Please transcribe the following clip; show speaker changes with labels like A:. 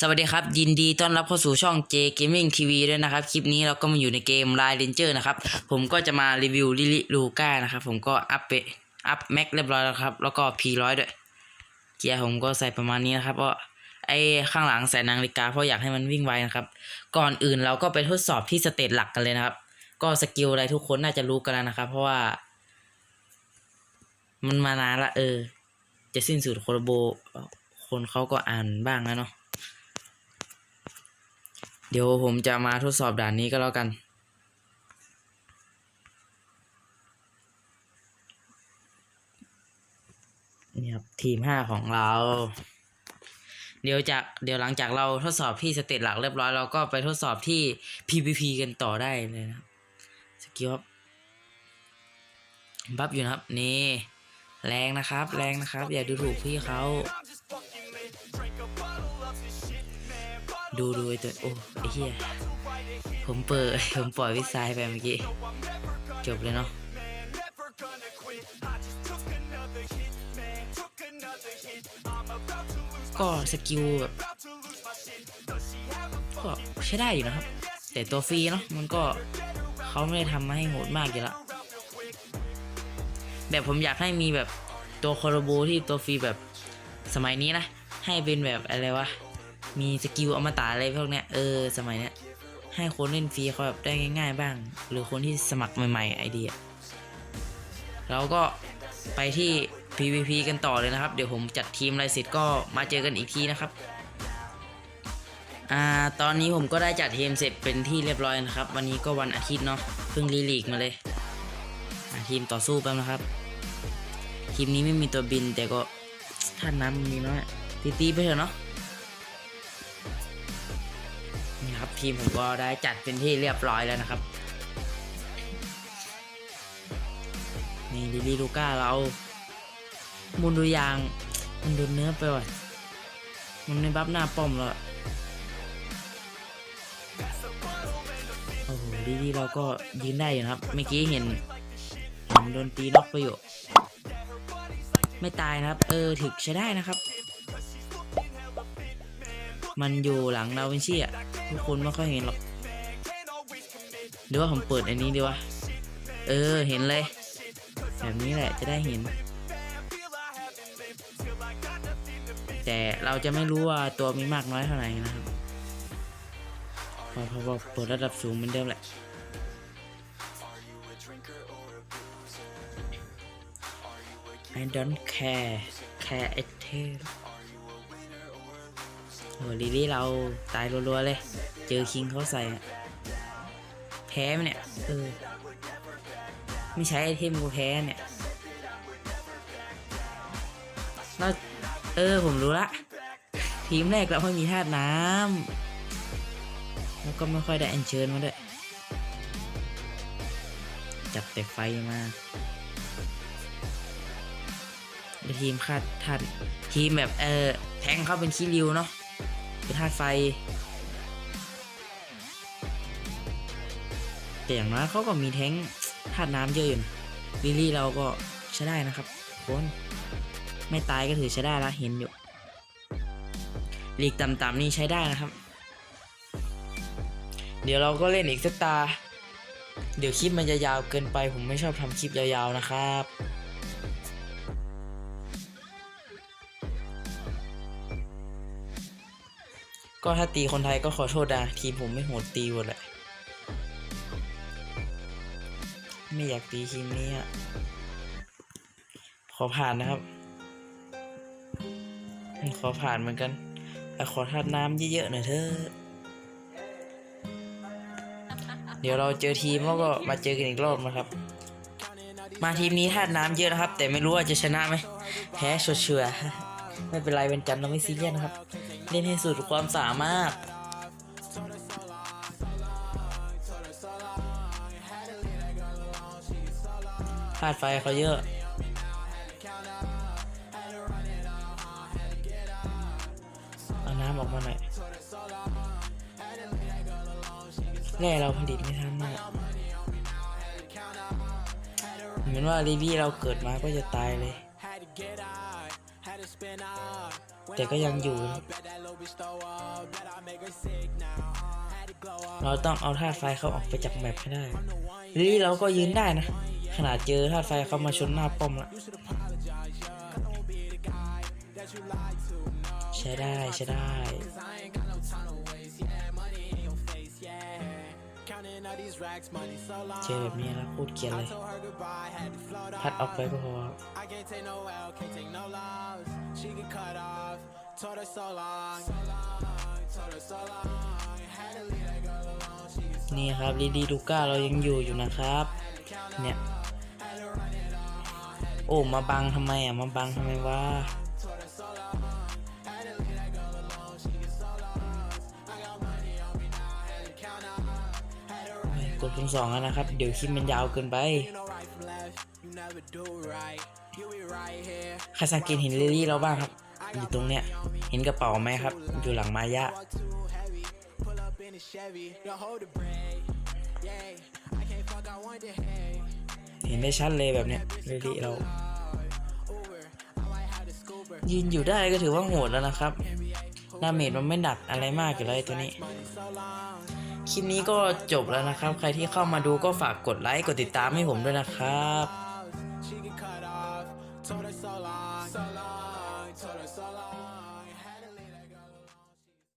A: สวัสดีครับ ยินดีต้อนรับเข้าสู่ช่อง J Gaming TV ด้วยนะครับ คลิปนี้เราก็มาอยู่ในเกม Line Ranger นะครับ ผมก็จะมารีวิวลิลิลูก้านะครับ ผมก็อัพเปอัพแม็กเรียบร้อยแล้วครับ แล้วก็ P100 ด้วย เกียร์ผมก็ใส่ประมาณนี้นะครับเพราะไอ้ข้างหลังใส่นาฬิกาเพราะอยากให้มันวิ่งไวนะครับ ก่อนอื่นเราก็ไปทดสอบที่สเตจหลักกันเลยนะครับ ก็สกิลอะไรทุกคนน่าจะรู้กันแล้วนะครับ เพราะว่า มันมานานละเออ จะสิ้นสุดโคโรโบคนเขาก็อ่านบ้างแล้วเนาะ เดี๋ยวผมจะมาทดสอบด่านนี้ก็แล้วกัน นี่ครับทีมห้าของเรา เดี๋ยวจากเดี๋ยวหลังจากเราทดสอบที่สเตจหลักเรียบร้อยเราก็ไปทดสอบที่ PVP กันต่อได้เลยนะสกิลครับบัฟอยู่นะครับนี่แรงนะครับ แรงนะครับ อย่าดูถูกพี่เขา ดูดูไอตัวโอ้ไอเหี้ยผมเปิดผมปล่อยวิสัยไปเมื่อกี้จบเลยเนาะก็สกิลแบบก็ใช้ได้อยู่นะครับ แต่ตัวฟรีเนาะมันก็เขาไม่ได้ทำมาให้โหดมากอยู่แล้วแบบผมอยากให้มีแบบตัวคอร์โบที่ตัวฟรีแบบสมัยนี้นะ ให้เป็นแบบอะไรวะ มีสกิลอมตะอะไรพวกเนี้ยเออสมัยเนี้ยให้คนเล่นฟรีเขาแบบได้ง่าย ๆ บ้าง หรือคนที่สมัครใหม่ๆไอเดียเราก็ไปที่ PVP กันต่อเลยนะครับ เดี๋ยวผมจัดทีมอะไรเสร็จก็มาเจอกันอีกทีนะครับอ่าตอนนี้ผมก็ได้จัดทีมเสร็จเป็นที่เรียบร้อยนะครับ วันนี้ก็วันอาทิตย์เนาะเพิ่งรีลีกมาเลยทีมต่อสู้แป๊บนะครับ ทีมนี้ไม่มีตัวบินแต่ก็ท่านน้ำมีน้อยตีๆไปเถอะเนาะ ครับ ทีมผมก็ได้จัดเป็นที่เรียบร้อยแล้วนะครับ นี่ลิลี่ลูก้าเรามุนดูยาง มันโดนเนื้อไปว่ะมันไม่บับหน้าป้อมแล้วอะโอ้โหลิลี่เราก็ยืนได้อยู่นะครับ เมื่อกี้เห็นเห็นโดนตีน็อกไปอยู่ไม่ตายนะครับ เออถึกใช้ได้นะครับ มันอยู่หลังดาวินชีอะทุกคนไม่ค่อยเห็นหรอกหรือว่าผมเปิดอันนี้ดีวะ เออเห็นเลย แบบนี้แหละจะได้เห็น แต่เราจะไม่รู้ว่าตัวมีมากน้อยเท่าไหร่นะครับพอพอเปิดระดับสูงเหมือนเดิมแหละ I don't care care at all โอ้ลิลี่เราตายรัวๆเลย เจอคิงเขาใส่อะแพ้ไหมเนี่ยเออไม่ใช้ไอเทมกูแพ้เนี่ยแล้วเออผมรู้ละ ทีมแรกเราไม่มีธาตุน้ำแล้วก็ไม่ค่อยได้อัญเชิญมาด้วย จับแต่ไฟมาทีมคาดธาตุทีมแบบเออแทงเขาเป็นขี้ริวเนาะ เป็นธาตุไฟแต่อย่างน้อยเขาก็มีแท้งธาตุน้ำเยอะอยู่ลิลี่เราก็ใช้ได้นะครับคนไม่ตายก็ถือใช้ได้ละเห็นอยู่ลีกต่ำๆนี่ใช้ได้นะครับ เดี๋ยวเราก็เล่นอีกสักตา เดี๋ยวคลิปมันจะยาวเกินไป ผมไม่ชอบทำคลิปยาวๆนะครับ ก็ถ้าตีคนไทยก็ขอโทษนะทีมผมไม่โหดตีหมดแหละไม่อยากตีทีมนี้อะขอผ่านนะครับ ขอผ่านเหมือนกันแต่ขอทานน้ำเยอะๆหน่อยเถอะเดี๋ยวเราเจอทีมแล้วก็มาเจอกันอีกรอบนะครับ มาทีมนี้ธาตุน้ำเยอะนะครับ แต่ไม่รู้ว่าจะชนะไหมแพ้ชัวร์ๆไม่เป็นไรเป็นจันเราไม่ซีเรียสนะครับ เล่นให้สุดความสามารถธาตุไฟเขาเยอะเอาน้ำออกมาหน่อยแร่เราผลิตไม่ทันมากเหมือนว่าลีบี้เราเกิดมาก็จะตายเลย แต่ก็ยังอยู่ เราต้องเอาธาตุไฟเขาออกไปจากแมปให้ได้ลิลลี่เราก็ยืนได้นะ ขนาดเจอธาตุไฟเขามาชนหน้าป้อมละใช้ได้ใช้ได้เจอแบบนี้แล้วพูดเกลียนเลย พัดออกไปก็พอ
B: I can't take no L, can't take no loss. She get cut off, told her so long, told her so long. Had to leave that girl alone. She gets
A: นี่ครับลีดีลูก้าเรายังอยู่อยู่นะครับ เนี่ย โอ้มาบังทำไมอะ มาบังทำไมวะ
B: told her so long. Had to leave that girl alone. She gets so lost. I got money on me now, had to count up. Had to run
A: กดคูณสองแล้วนะครับ เดี๋ยวคลิปมันยาวเกินไป
B: you know right from left. You never do right. You be right here.
A: ใครสังเกตเห็นลิลลี่เราบ้างครับ อยู่ตรงเนี้ยเห็นกระเป๋าไหมครับ อยู่หลังมายะ เห็นได้ชัดเลยแบบเนี้ยลิลลี่เรายืนอยู่ได้ก็ถือว่าโหดแล้วนะครับดาเมจมันไม่หนักอะไรมากอยู่เลยตัวนี้ คลิปนี้ก็จบแล้วนะครับ ใครที่เข้ามาดูก็ฝากกดไลค์ กดติดตามให้ผมด้วยนะครับ